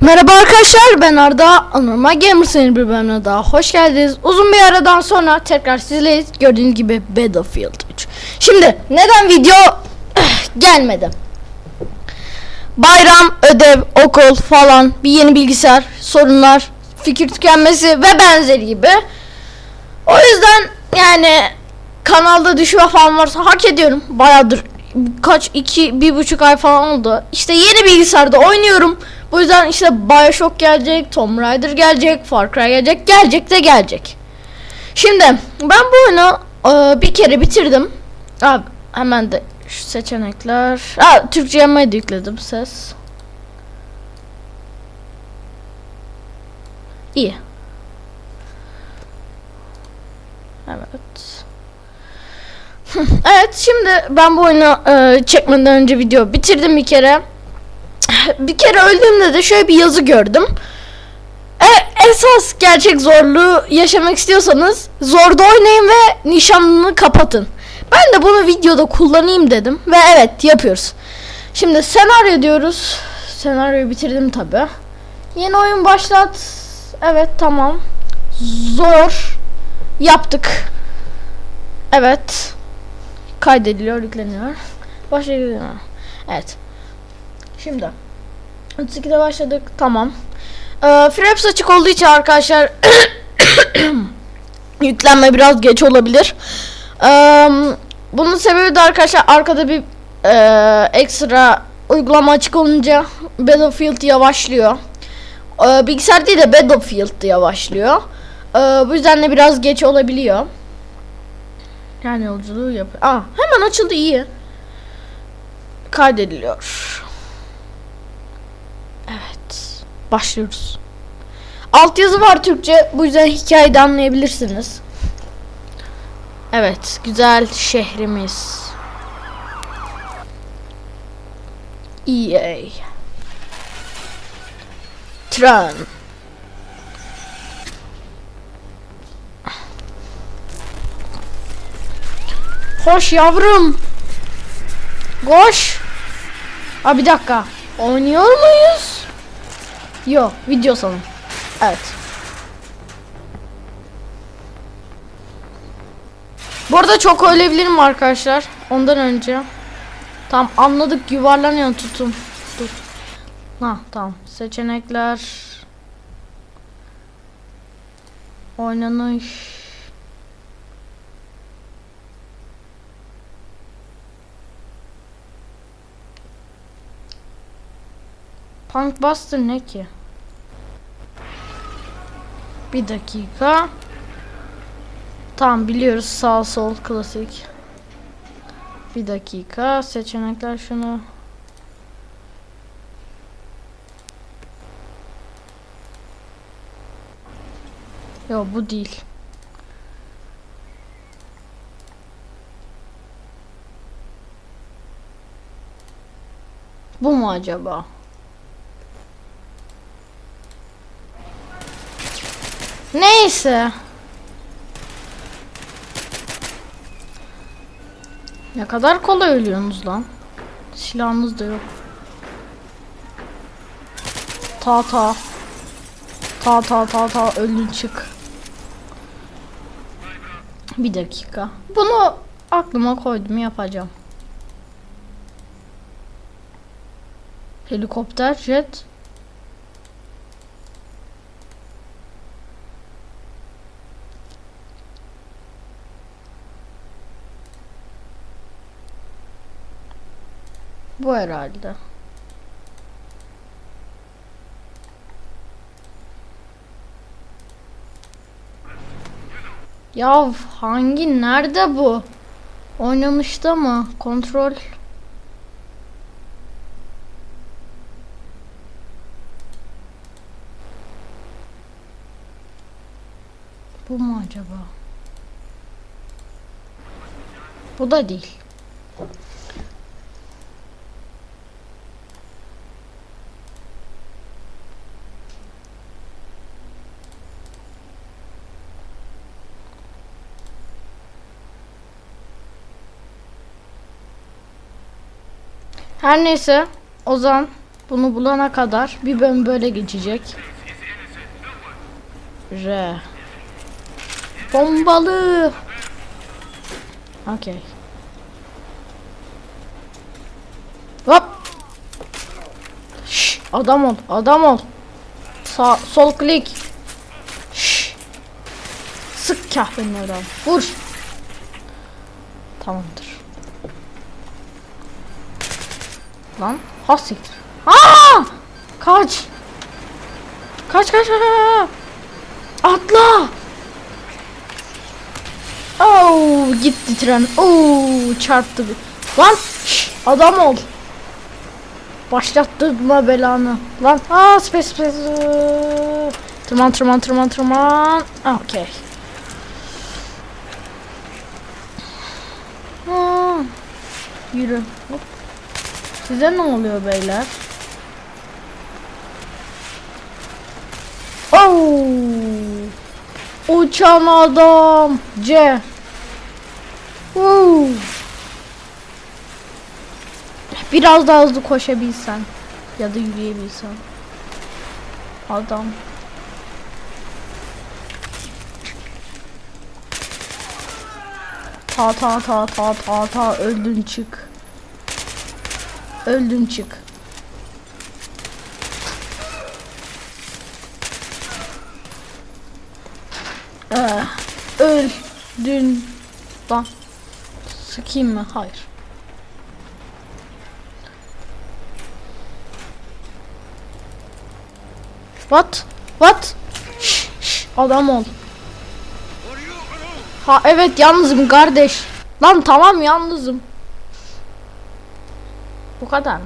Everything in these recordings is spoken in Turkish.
Merhaba arkadaşlar ben Arda Anormal Gamers'ın bir bölümüne daha hoş geldiniz. Uzun bir aradan sonra tekrar sizleyiz. Gördüğünüz gibi Battlefield 3. Şimdi neden video gelmedi? Bayram, ödev, okul falan, bir yeni bilgisayar, sorunlar, fikir tükenmesi ve benzeri gibi. O yüzden yani kanalda düşme falan varsa hak ediyorum. Bayağıdır kaç iki bir buçuk ay falan oldu. İşte yeni bilgisayarda oynuyorum. Bu yüzden işte Bioshock gelecek, Tomb Raider gelecek, Far Cry gelecek, gelecek de gelecek. Şimdi ben bu oyunu e, bir kere bitirdim. Abi hemen de şu seçenekler. Ha Türkçe yamayı da yükledim ses. İyi. Evet. evet şimdi ben bu oyunu e, çekmeden önce video bitirdim bir kere. Bir kere öldüğümde de şöyle bir yazı gördüm. E, esas gerçek zorluğu yaşamak istiyorsanız zorda oynayın ve nişanlını kapatın. Ben de bunu videoda kullanayım dedim ve evet yapıyoruz. Şimdi senaryo diyoruz. Senaryoyu bitirdim tabi. Yeni oyun başlat. Evet tamam. Zor. Yaptık. Evet. Kaydediliyor, yükleniyor. Başlayalım. Evet. Şimdi. 32'de başladık. Tamam. Ee, Fraps açık olduğu için arkadaşlar yüklenme biraz geç olabilir. Ee, bunun sebebi de arkadaşlar arkada bir e, ekstra uygulama açık olunca Battlefield yavaşlıyor. Ee, bilgisayar değil de Battlefield yavaşlıyor. Ee, bu yüzden de biraz geç olabiliyor. Yani yolculuğu yap. Aa, hemen açıldı iyi. Kaydediliyor. Evet. Başlıyoruz. Altyazı var Türkçe. Bu yüzden hikayede anlayabilirsiniz. Evet. Güzel şehrimiz. EA. Tron. Hoş yavrum. Koş. Aa bir dakika. Oynuyor muyuz? Yo, video sonu. Evet. Bu arada çok ölebilirim arkadaşlar. Ondan önce. Tam anladık yuvarlanıyor tutun. Dur. Ha tamam. Seçenekler. Oynanış. Punk Buster ne ki? Bir dakika. Tamam biliyoruz sağ sol klasik. Bir dakika seçenekler şunu. Yo bu değil. Bu mu acaba? Neyse. Ne kadar kolay ölüyorsunuz lan. Silahınız da yok. Ta ta. Ta ta ta ta ölün çık. Bir dakika. Bunu aklıma koydum yapacağım. Helikopter, jet. Bu herhalde. Ya hangi nerede bu? Oynamışta mı? Kontrol. Bu mu acaba? Bu da değil. Her neyse Ozan Bunu bulana kadar bir bölüm böyle geçecek. R. Bombalı. Okey. Hop. Şş, adam ol, adam ol. Sağ, sol klik. Sık kahvenin oradan. Vur. Tamamdır. Lan hasiktir. Aa! Kaç. Kaç kaç kaç. Atla. Oo gitti tren. Oo çarptı bir. Lan şş, adam ol. Başlattırma belanı. Lan aa space space. Tırman tırman tırman tırman. Okey. Yürü. Hop. Size ne oluyor beyler? Oo! Uçan adam. C. Woo. Biraz daha hızlı koşabilsen ya da yürüyebilsen. Adam. Ta ta ta ta ta ta öldün çık. Öldün çık. Ee, öldün. Lan. Sıkayım mı? Hayır. What? What? Şş, şş, adam ol. Ha evet yalnızım kardeş. Lan tamam yalnızım. Bu kadar mı?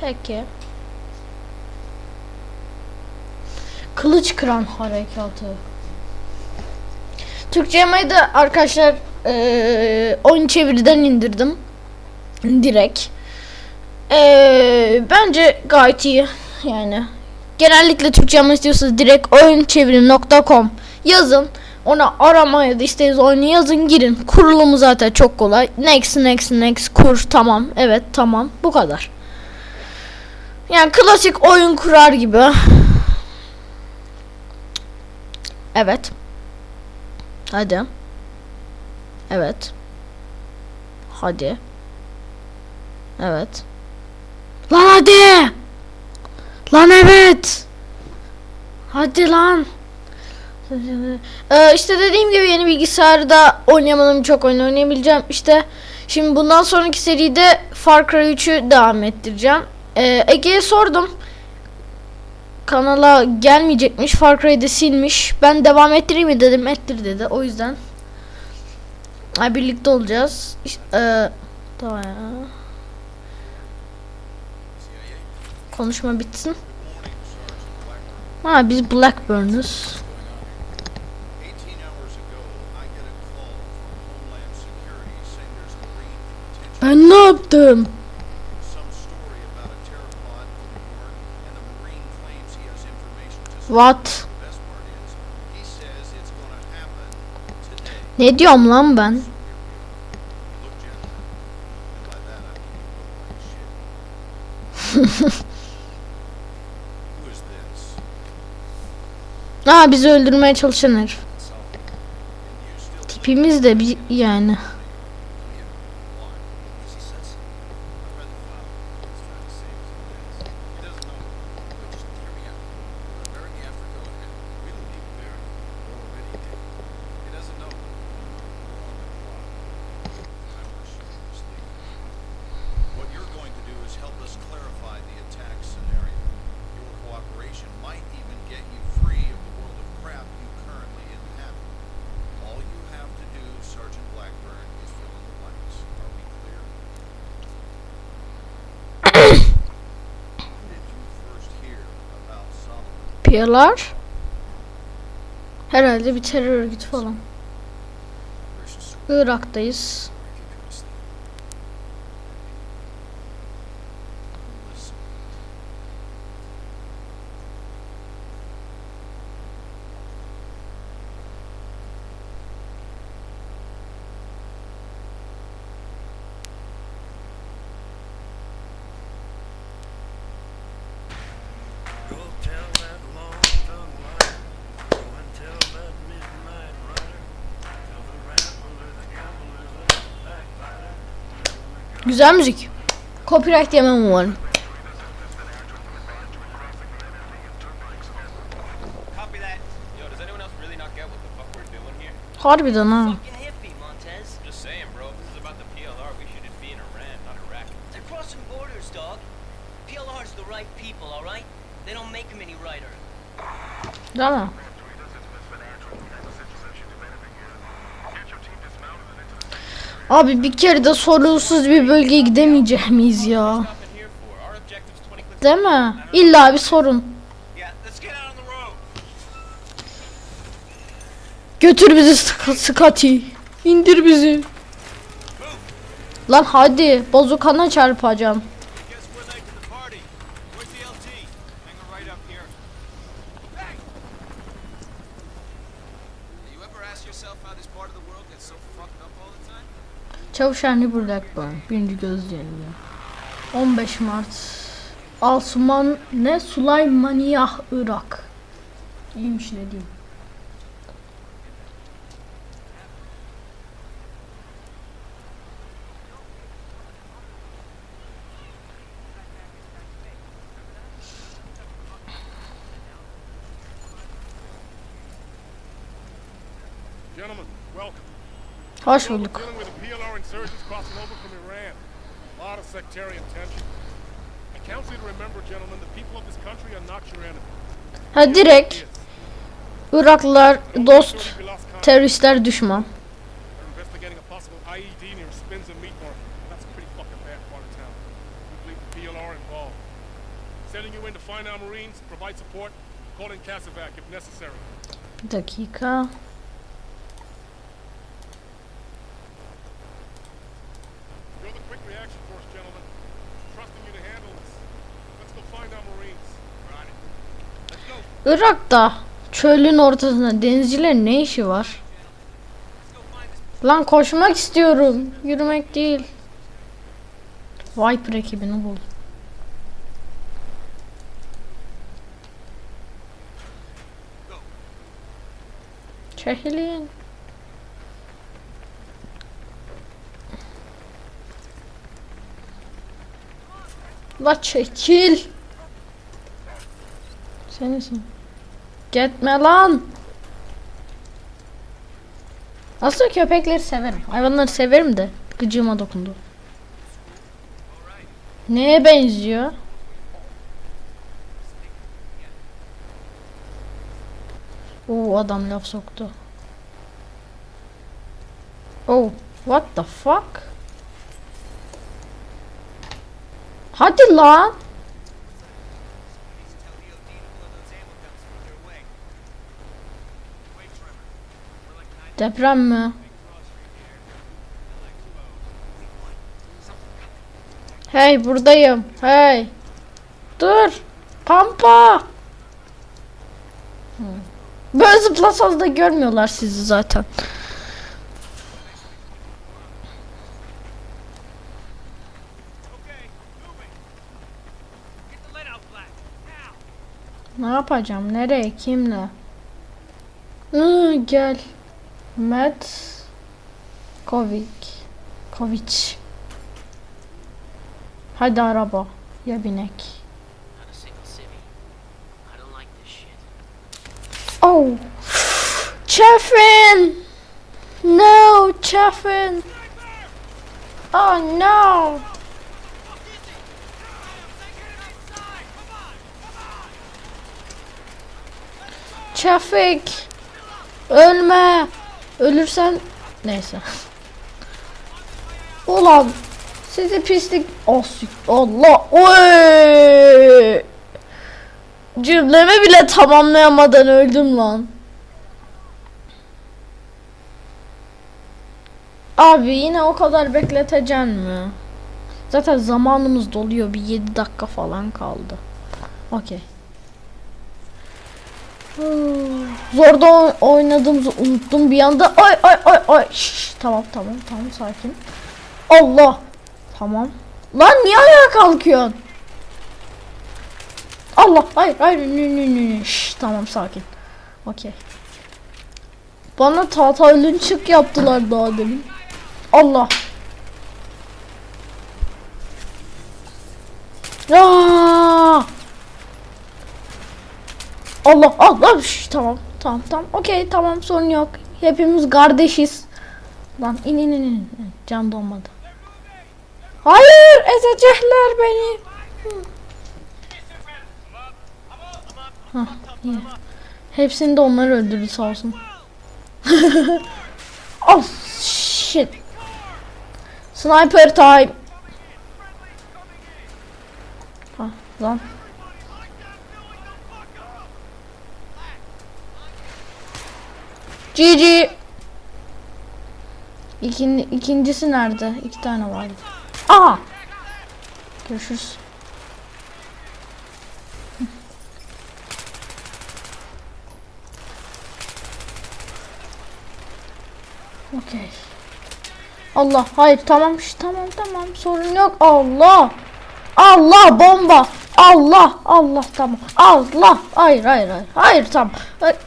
Peki. Kılıç kıran harekatı. Türkçe yemeği de arkadaşlar eee oyun çeviriden indirdim. Direkt. Eee, bence gayet iyi. Yani genellikle Türkçe yapmak istiyorsanız direkt oyunçeviri.com yazın. Ona aramaya da istediğiniz oyunu yazın girin. Kurulumu zaten çok kolay. Next next next kur tamam. Evet tamam. Bu kadar. Yani klasik oyun kurar gibi. Evet. Hadi. Evet. Hadi. Evet. Lan hadi. Lan evet. Hadi lan. Ee, işte dediğim gibi yeni bilgisayarda oynayamadığım çok oyun oynayabileceğim. İşte şimdi bundan sonraki seride Far Cry 3'ü devam ettireceğim. Ee, Ege'ye sordum. Kanala gelmeyecekmiş. Far Cry'de silmiş. Ben devam ettireyim mi dedim. Ettir dedi. O yüzden Ay, birlikte olacağız. İşte, ee, tamam ya. Konuşma bitsin. Ha biz Blackburn'uz. Look like shit. Who is this? Aa bizi öldürmeye çalışan herif. Tipimiz de bir yani. Piyalar. Herhalde bir terör örgütü falan. Irak'tayız. Güzel müzik. Copyright yemem umarım. Copy that. Yo, Abi bir kere de sorunsuz bir bölgeye gidemeyecek miyiz ya? Stopping here for? Our objective's 20 clicks. Değil mi? İlla bir sorun. Götür bizi Sc- Scotty. İndir bizi. Lan hadi bozukana çarpacağım. Time? Çavuş Henry Blackburn. Birinci gözleriyle. 15 Mart. Asuman ne? Süleymaniyah Irak. İyiymiş ne diyeyim. Gentlemen, welcome. Hoş bulduk. Ha direkt. Iraklılar dost, teröristler düşman. They're investigating Irak'ta çölün ortasında denizcilerin ne işi var? Lan koşmak istiyorum. Yürümek değil. Viper ekibini bul. Çekilin. La çekil. Senisin. Gitme lan. Aslında köpekleri severim. Hayvanları severim de gıcığıma dokundu. Neye benziyor? Oo adam laf soktu. Oh, what the fuck? Hadi lan. Deprem mi? Hey buradayım. Hey. Dur. Pampa. Hı. Böyle zıplasanız da görmüyorlar sizi zaten. Ne yapacağım? Nereye? Kimle? Hı, gel. Matt Kovic. Kovic. Hadi araba. Ya binek. Oh. Chaffin. No, Chaffin. Oh no. Traffic. Ölme. Ölürsen neyse. Ulan sizi pislik oh, Allah oy Cümlemi bile tamamlayamadan öldüm lan. Abi yine o kadar bekleteceksin mi? Zaten zamanımız doluyor. Bir 7 dakika falan kaldı. Okey. Zorda oy- oynadığımızı unuttum bir anda. Ay ay ay ay. Şşş, tamam tamam tamam sakin. Allah. Tamam. Lan niye ayağa kalkıyorsun? Allah hayır hayır nü nü nü. Şşş, tamam sakin. Okey. Bana tahta çık yaptılar daha demin. Allah. Aa! Allah Allah. Şş, tamam tamam tamam. Okey tamam sorun yok. Hepimiz kardeşiz. Lan in in in in. Can donmadı hayır ezecekler beni. Hah, hepsini de onlar öldürdü sağ olsun. Oh shit. Sniper time. Ha lan GG. İkin, ikincisi nerede? İki tane vardı. Aha. Görüşürüz. Okey. Allah hayır tamam tamam tamam sorun yok Allah Allah bomba Allah Allah tamam Allah hayır hayır hayır hayır tamam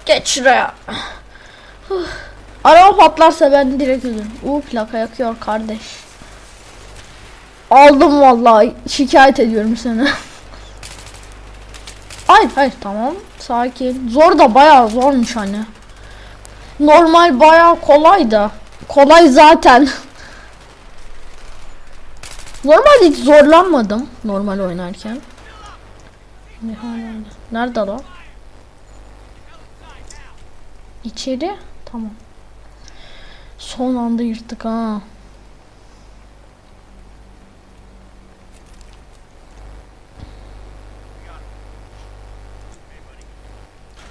geç şuraya Araba patlarsa ben direkt ölürüm. U plaka yakıyor kardeş. Aldım vallahi. Şikayet ediyorum seni. hayır hayır tamam. Sakin. Zor da bayağı zormuş hani. Normal bayağı kolay da. Kolay zaten. Normal hiç zorlanmadım. Normal oynarken. Nerede lan? İçeri. Tamam. Son anda yırttık ha.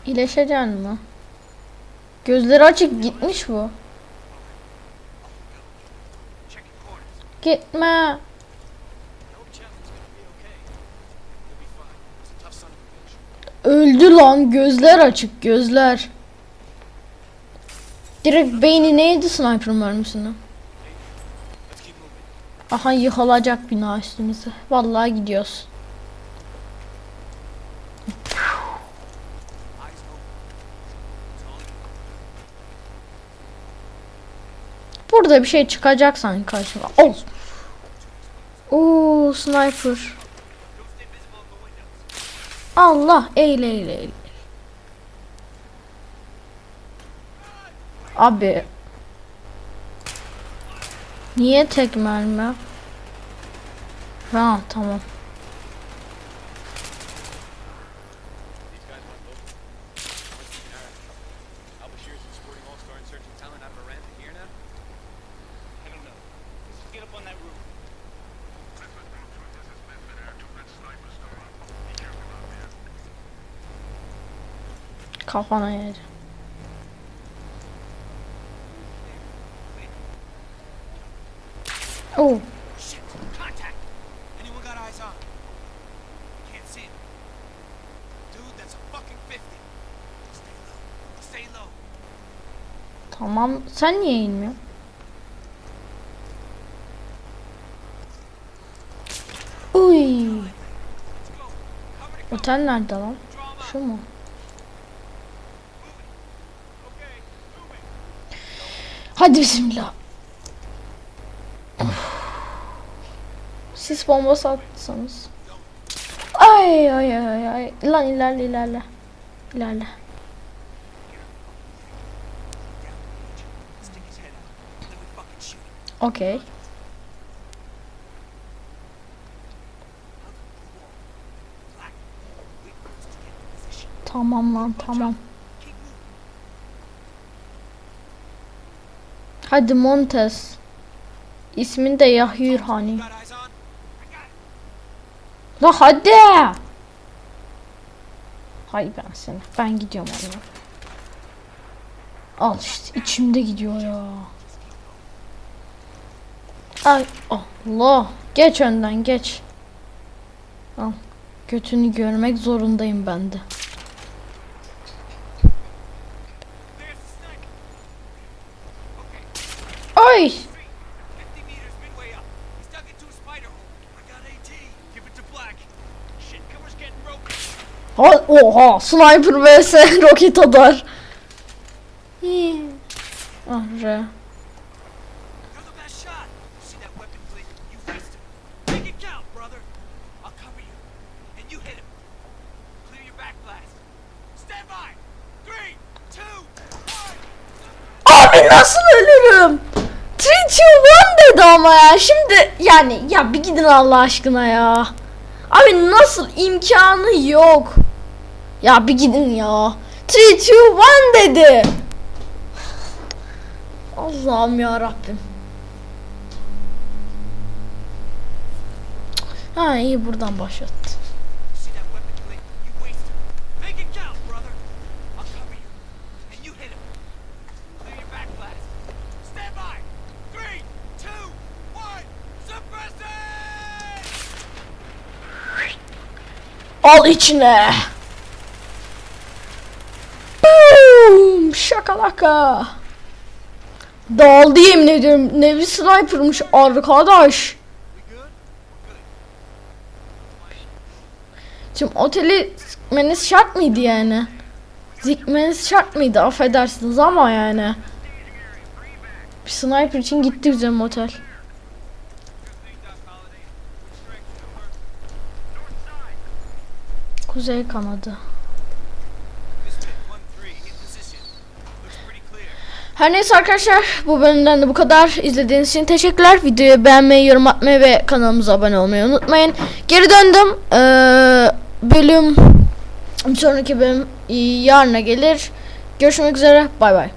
İyileşecek mi? Gözleri açık gitmiş bu. Gitme. Öldü lan gözler açık gözler. Direkt beyni neydi sniper mermisini? Aha yıkılacak bina üstümüze. Vallahi gidiyoruz. Burada bir şey çıkacak sanki karşıma. Ol. Oo sniper. Allah eğil eğil eğil. Abi. Niye tek mermi? Ha tamam. These guys Oh. Shit! Contact! Anyone got eyes on? Can't see him. Dude, that's a fucking 50. Stay low. Stay low. Tamam. Sen niye inmiyorsun? Uy. Otel nerede lan? Şu mu? Hadi bismillah. Sis bombası atsanız. Ay ay ay ay. Lan ilerle ilerle. İlerle. Okey. Tamam lan tamam. Hadi Montes. İsmin de Yahyur hani. Got eyes on? I got it. La hadi. Hay ben seni. Ben gidiyorum ona. Al işte içimde gidiyor ya. Ay Allah. Geç önden geç. Al. Götünü görmek zorundayım ben de. Ay. Oha sniper vs roket atar. Hmm. ah re. Abi nasıl ölürüm? Treat you one dedi ama ya. Şimdi yani ya bir gidin Allah aşkına ya. Abi nasıl imkanı yok. Ya bir gidin ya. 3, 2, 1 dedi. Allah'ım ya Rabbim. Ha iyi buradan başlattı. See that Şakalaka. Dağıldı yemin ediyorum. Ne bir sniper'mış arkadaş. Şimdi oteli zikmeniz şart mıydı yani? Zikmeniz şart mıydı affedersiniz ama yani. Bir sniper için gitti bizim otel. Just need Her neyse arkadaşlar bu bölümden de bu kadar. İzlediğiniz için teşekkürler. Videoyu beğenmeyi, yorum atmayı ve kanalımıza abone olmayı unutmayın. Geri döndüm. Ee, bölüm bir sonraki bölüm yarına gelir. Görüşmek üzere. Bay bay.